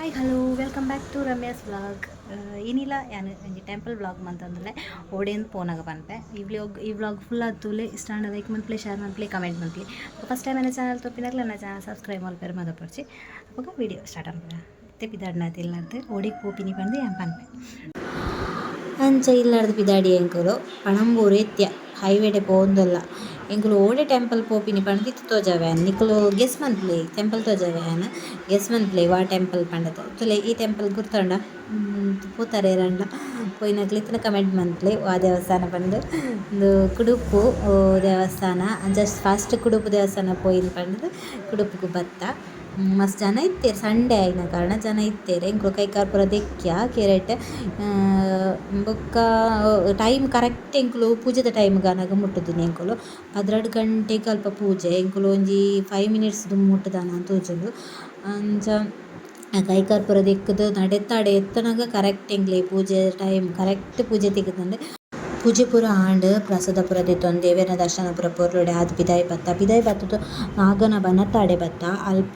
hi hello welcome back to Ramya's vlog ಏನಿಲ್ಲ ಯಾನು ಒಂಜಿ ಟೆಂಪಲ್ ವ್ಲಾಗ್ ಮಂತಂದ್ರೆ ಓಡೇಂದು ಪೋನಾಗ ಪನ್ಪೆ ಈ ವ್ಲಾಗ್ ಈ ವ್ಲಾಗ್ ಫುಲ್ ಆತುಲೆ ಇಷ್ಟ ಲೈಕ್ ಮಂತ್ಲಿ ಶೇರ್ ಮಂತ್ಲಿ ಕಮೆಂಟ್ ಮಂತ್ಲಿ ಫಸ್ಟ್ ಟೈಮ್ ನನ್ನ ಚಾನಲ್ ತಪ್ಪಿನಾಗಲ ನನ್ನ ಚಾನಲ್ ಸಬ್ಸ್ಕ್ರೈಬ್ ಮಲ್ಪೇರು ಮದ ಪಡ್ಚಿ ಅವಾಗ ವೀಡಿಯೋ ಸ್ಟಾರ್ಟ್ ಆಗ್ತದೆ ಮತ್ತೆ ಪಿದಾಡ್ನ ತಿಲ್ಲಂತ ಓಡಿಗೆ ಪೋಪಿನಿ ಪಂದು ಏನು ಪನ್ಪೆ ಅಂಚ ಇಲ್ಲಾರ್ದು ಪಿದಾಡಿ ಎಂಕುಲು ಪಣಂಬೂರು ಎತ್ಯ ಹೈವೇಡೆ ಪೋಂದಲ್ಲ ಎಂಕುಲು ಓಡೆ ಟೆಂಪಲ್ ಪೋಪಿನಿ ಪಂಡ ತಿತ್ತು ತೋಜಾವೆ ನಿಕುಲು ಗೆಸ್ ಮನ್ಪ್ಲೆ ಟೆಂಪಲ್ ತೋಜಾವೆ ಅನ್ನ ಗೆಸ್ ಮನ್ಪ್ಲೆ ವಾ ಟೆಂಪಲ್ ಪಂಡದ ತುಲೆ ಈ ಟೆಂಪಲ್ ಗುರ್ತಂಡ? ಪೂತಾರೆ ರಂಡ ಪೋಯಿನಕ್ಲೆ ಇತ್ತಿನ ಕಮೆಂಟ್ ಮಂತ್ಲಿ ಆ ದೇವಸ್ಥಾನ ಬಂದು. ಒಂದು ಕುಡುಪು ದೇವಸ್ಥಾನ ಜಸ್ಟ್ ಫಸ್ಟ್ ಕುಡುಪು ದೇವಸ್ಥಾನ ಪೋಯಿನ ಪಂಡದು ಕುಡುಪುಗು ಬತ್ತ ಮಸ್ತ್ ಜನ ಇತ್ತೇರ್ ಸಂಡೇ ಆಯಿನ ಕಾರಣ ಜನ ಇತ್ತೇರ್. ಕೈ ಕೈಕಾಲ್ ಪುರ ದೆಕ್ಕ್ಯ ಕೆರೆಟ್ ಬೊಕ್ಕ ಟೈಮ್ ಕರೆಕ್ಟ್ ಎಂಕುಲು ಪೂಜೆದ ಟೈಮ್ ಗನಗ ಮುಟ್ಟುದಿನಿ ಎಂಕುಲು ಪದ್ರಡ್ ಗಂಟೆಗ್ ಅಲ್ಪ ಪೂಜೆ ಎಂಕುಲು ಒಂಜಿ ಫೈವ್ ಮಿನಿಟ್ಸ್‌ದ್ ಮುಟ್ಟುದಾನ ತೋಜುಂಡು ಅಂಚ ಕೈಕಾಲ್ ಪೂರ ದೆಕ್ಕುದು ನಡೆತ್ತಾಡೆ ಎತ್ತನಗ ಕರೆಕ್ಟ್ ಎಂಕ್ಲೆ ಪೂಜೆ ಟೈಮ್ ಕರೆಕ್ಟ್ ಪೂಜೆ ತಿಕ್ಕುದುಂಡು ಪೂಜೆ ಪೂರ ಆಂಡ್ ಪ್ರಸಾದ ಪೂರ ದೆತ್ತೊಂದು ದೇವೆರ್ನ ದರ್ಶನ ಪೂರ ಪೊರ್ಲುಡೆ ಆದ್ ಪಿದಾಯಿ ಬತ್ತ ಪಿದಾಯಿ ಬತ್ತುದು ನಾಗನ ಬನತಾಡೆ ಬತ್ತ ಅಲ್ಪ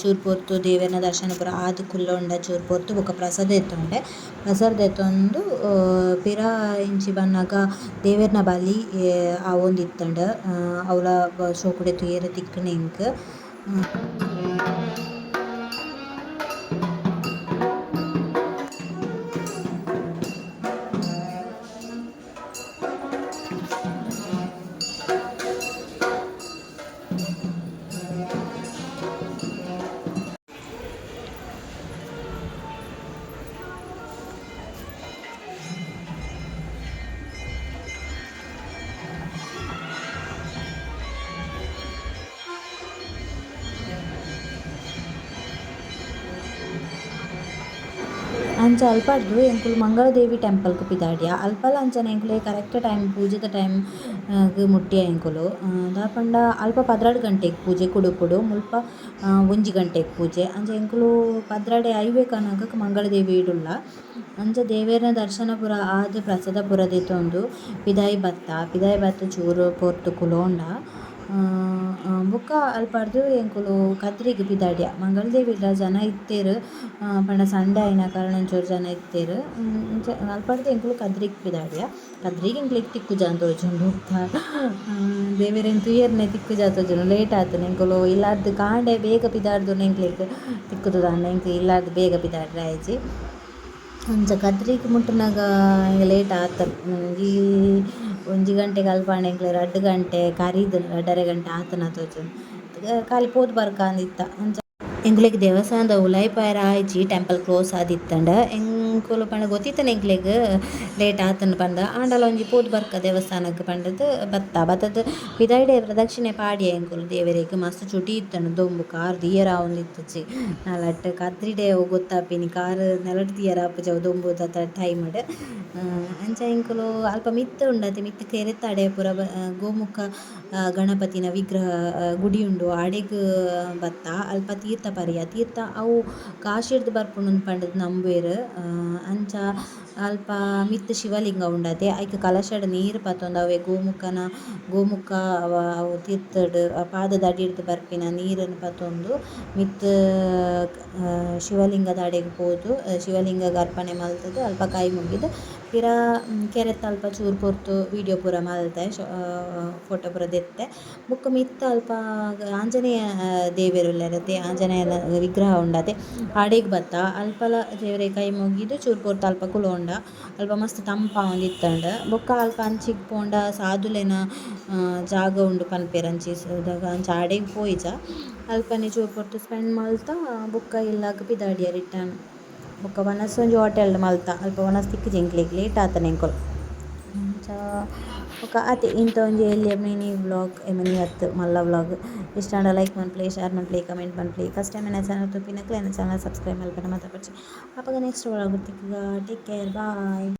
ಚೂರು ಪೊರ್ತು ದೇವೆರ್ನ ದರ್ಶನ ಪೂರ ಆದ್ ಕುಲ್ಲೊಂಡ ಚೂರು ಪೊರ್ತು ಬೊಕ ಪ್ರಸಾದ ಎತ್ತೊಂಡೆ. ಪ್ರಸಾದ ದೆತ್ತೊಂದು ಪಿರ ಇಂಚಿ ಬನ್ನಗ ದೇವೆರ್ನ ಬಲಿ ಇತ್ತಂಡ. ಅವಳ ಶೋಕುಡೆ ತೂಯರೆ ತಿಕ್ಕುನ ಎಂಕ್ ಅಂಚ ಅಲ್ಪಾಡ್ದು ಎಂಕುಲು ಮಂಗಳದೇವಿ ಟೆಂಪಲ್‌ಗ್ ಪಿದಾಡಿಯ ಅಲ್ಪಲ ಅಂಚನೆ ಎಂಕುಲೆ ಕರೆಕ್ಟ್ ಟೈಮ್ ಪೂಜೆದ ಟೈಮ್ ಗ್ ಮುಟ್ಟಿಯ ಎಂಕುಲು ದಾಪಂಡ ಅಲ್ಪ ಪದ್ರಾಡ್ ಗಂಟೆಗ್ ಪೂಜೆ ಕುಡುಪುಡು ಮುಲ್ಪ ಒಂಜಿ ಗಂಟೆಗ್ ಪೂಜೆ ಅಂಚ ಎಂಕುಲು ಪದ್ರಾಡೆ ಐವೆ ಕನಗಕ್ ಮಂಗಳದೇವಿ ಇಡುಲ್ಲ ಅಂಚ ದೇವೆರ್ನ ದರ್ಶನ ಪೂರ ಆದ್ ಪ್ರಸಾದ ಪೂರ ದೆತ್ತೊಂದು ಪಿದಾಯಿ ಬತ್ತ ಪಿದಾಯಿ ಬತ್ತ್ ಚೂರು ಪೊರ್ತು ಕುಲೋಂಡ ಬೊಕ ಅಲ್ಪಾಡ್ದ್ ಎಂಕುಲು ಕದ್ರಿಗ್ ಪಿದಾಡ್ಯ ಮಂಗಳದೇವಿಡ್ಲ ಜನ ಇತ್ತೆರ್ ಪಂಡ ಸಂಡೆ ಆಯಿನ ಕಾರಣ ಒಂಚೂರು ಜನ ಇತ್ತೆರ್. ಅಲ್ಪಾಡ್ದ್ ಎಂಕುಲು ಕದ್ರಿಗೆ ಪಿದಾಡಿಯ ಕದ್ರಿಗೆ ಎಂಕ್ಲೆಗ್ ಜನ ತೋಜುಂಡು ದೇವೆರೆನ್ ತಿಕ್ಕು ಜಾ ತೋಜುಂಡು ಲೇಟ್ ಆತುಂಡು ಎಂಕುಲು ಇಲ್ಲಾರ್ದು ಕಾಂಡೆ ಬೇಗ ಪಿದಾರ್ದುಂಡು ಎಂಕ್ಲೆಗ್ ತಿಕ್ಕುದುದಾಂಡ ಎಂಕ್ ಇಲ್ಲಾರ್ದು ಬೇಗ ಪಿದಾಡ್ರೆ ಆಯ್ಜಿ. ಅಂಚ ಕದ್ರಿಗೆ ಮುಟ್ಟುನಗ ಲೇಟ್ ಆತ ಒಂಜಿ ಒಂಜಿ ಗಂಟೆ ಅಲ್ಪಾಂಡ ಎಂಕ್ಲೆ ರಡ್ಡ್ ಗಂಟೆ, ಕರಿದ್ ರಡ್ಡರೆ ಗಂಟೆ, ಆತನ ತೋಜುಂಡು ಖಾಲಿ ಪೋದು ಬರ್ಕ ಅಂದಿತ್ತ ಅಂಚ ಎಂಕ್ಲೆಗ್ ದೇವಸ್ಥಾನದ ಉಲಾಯಿಪಾಯರೆ ಆಯ್ಚಿ ಟೆಂಪಲ್ ಕ್ಲೋಸ್ ಆದಿತ್ತಂಡ. ಎಂಕುಲು ಪಂಡ ಗೊತ್ತಿತ್ತೆನೆ ಎಂಕ್ಲೆಗ್ ಲೇಟ್ ಆತನ ಪಂಡ ಆಂಡಲ ಒಂಜಿ ಪೋದು ಬರ್ಕ ದೇವಸ್ಥಾನಕ್ಕೆ ಪಂಡದ್ ಬತ್ತ ಬತ್ತದ್ ಪಿದಾಯ್ಡೆ ಪ್ರದಕ್ಷಿಣೆ ಪಾಡ್ಯ ಎಂಕುಲು ದೇವೆರೆಗ್ ಮಸ್ತ್ ಚುಟಿ ಇತ್ತಂಡು ದೊಂಬು ಕಾರ್ ದಿಯರ ಆವೊಂದಿತ್ತಜಿ ನಲಟ್ ಕದ್ರಿಡೆ ಗೊತ್ತಾಪಿನಿ ಕಾರ್ ನೆಲಟ್ ದಿಯರ ದೊಂಬು ದೊಂಬುದ ಟೈಮ್ ಅಂಚ ಎಂಕುಲು ಅಲ್ಪ ಮಿತ್ತ ಉಂಡತೆ ಮಿತ್ತ್ ಕೆರೆತ್ತಾಡೆ ಪೂರ ಗೋಮುಖ ಗಣಪತಿನ ವಿಗ್ರಹ ಗುಡಿ ಉಂಡು ಆಡೆಗ್ ಬತ್ತ ಅಲ್ಪ ತೀರ್ಥ ಪರಿಯ ತೀರ್ಥ ಅವು ಕಾಶಿರ್ದ್ ಬರ್ಪುಂಡು ಪಂಡದ ನಂಬುವೆರ್ ಅಂಚ ಅಲ್ಪ ಮಿತ್ತ್ ಶಿವಲಿಂಗ ಉಂಡತೆ. ಐಕ್ ಕಲಶಡ್ ನೀರ್ ಪತೊಂದು ಅವೆ. ಗೋಮುಖನ ಗೋಮುಖ ಅವು ತೀರ್ಥಡ್ ಪಾದದ ಅಡಿರ್ದ್ ಬರ್ಪಿನ ನೀರನ್ನು ಪತೊಂದು ಮಿತ್ತ್ ಶಿವಲಿಂಗದ ಅಡೆಗ್ ಪೋದು. ಶಿವಲಿಂಗಗ್ ಅರ್ಪಣೆ ಮಲ್ತುದು. ಅಲ್ಪ ಕೈ ಮುಗಿದ್ ಪಿರ ಕೆರೆತ್ತ ಅಲ್ಪ ಚೂರು ಪೊರ್ತು ವೀಡಿಯೋ ಪೂರ ಮಲ್ತೆ ಫೋಟೋ ಪೂರ ದೆತ್ತೆ. ಬೊಕ ಮಿತ್ತ್ ಅಲ್ಪ ಆಂಜನೇಯ ದೇವೆರುಲ್ಲೆರ್ ಆಂಜನೇಯನ ವಿಗ್ರಹ ಉಂಡತೆ. ಆಡೆಗ್ ಬತ್ತ, ಅಲ್ಪಲ ದೇವೆರೆಗ್ ಕೈ ಮುಗಿದ್ ಚೂರು ಪೊರ್ತು ಅಲ್ಪ ಕುಲೋಂಡ ಅಲ್ಪ ಮಸ್ತ್ ತಂಪು ಆವೊಂದಿತ್ತಂಡ್ ಬೊಕ ಅಲ್ಪ ಅಂಚಿಗ್ ಪೋಂಡ, ಸಾದುಲೆನ ಜಾಗ ಉಂಡು ಪನ್ಪೆರ್ ಅಂಚಿ ಅಂಚ ಆಡೆಗ್ ಪೋಯಿಜ. ಅಲ್ಪನೆ ಚೂರು ಪೊರ್ತು ಸ್ಪೆಂಡ್ ಮಲ್ತ ಬೊಕ ಇಲ್ಲಗ್ ಪಿದಾಡಿಯ ರಿಟರ್ನ್ ಬೊಕ ವನಸ್ ಒಂಜಿ ಹೋಟೆಲ್ಡ್ ಮಲ್ತ ಅಲ್ಪ ವನಸ್ ತಿಕ್ಕುಜಿ ಎಂಕ್ಲೆಗ್ ಲೇಟ್ ಆತುಂಡು ಎಂಕುಲು ಅಂಚ ಬೊಕ ಅತೆ ಇಂತ ಒಂಜಿ ಎಲ್ಯ ಮಿನಿ ವ್ಲಾಗ್ ಮಿನಿ ಅತ್ ಮಲ್ಲ ವ್ಲಾಗ್ ಇಷ್ಟ ಆಂಡ like ಮನ್ಪ್ಲೆ share ಮನ್ಪ್ಲೆ comment ಮನ್ಪ್ಲೆ first time ಎನ್ನ ಚಾನಲ್ ತುಪ್ಪಿನಕ್ಲೆ ಎನ್ನ ಚಾನಲ್ ಸಬ್ಸ್ಕ್ರೈಬ್ ಮಲ್ಪೆರ ಮಾತ ಪಡ್ಚಿ ಅಪಗ next vlog ತಿಕ್ಕುಗ take care bye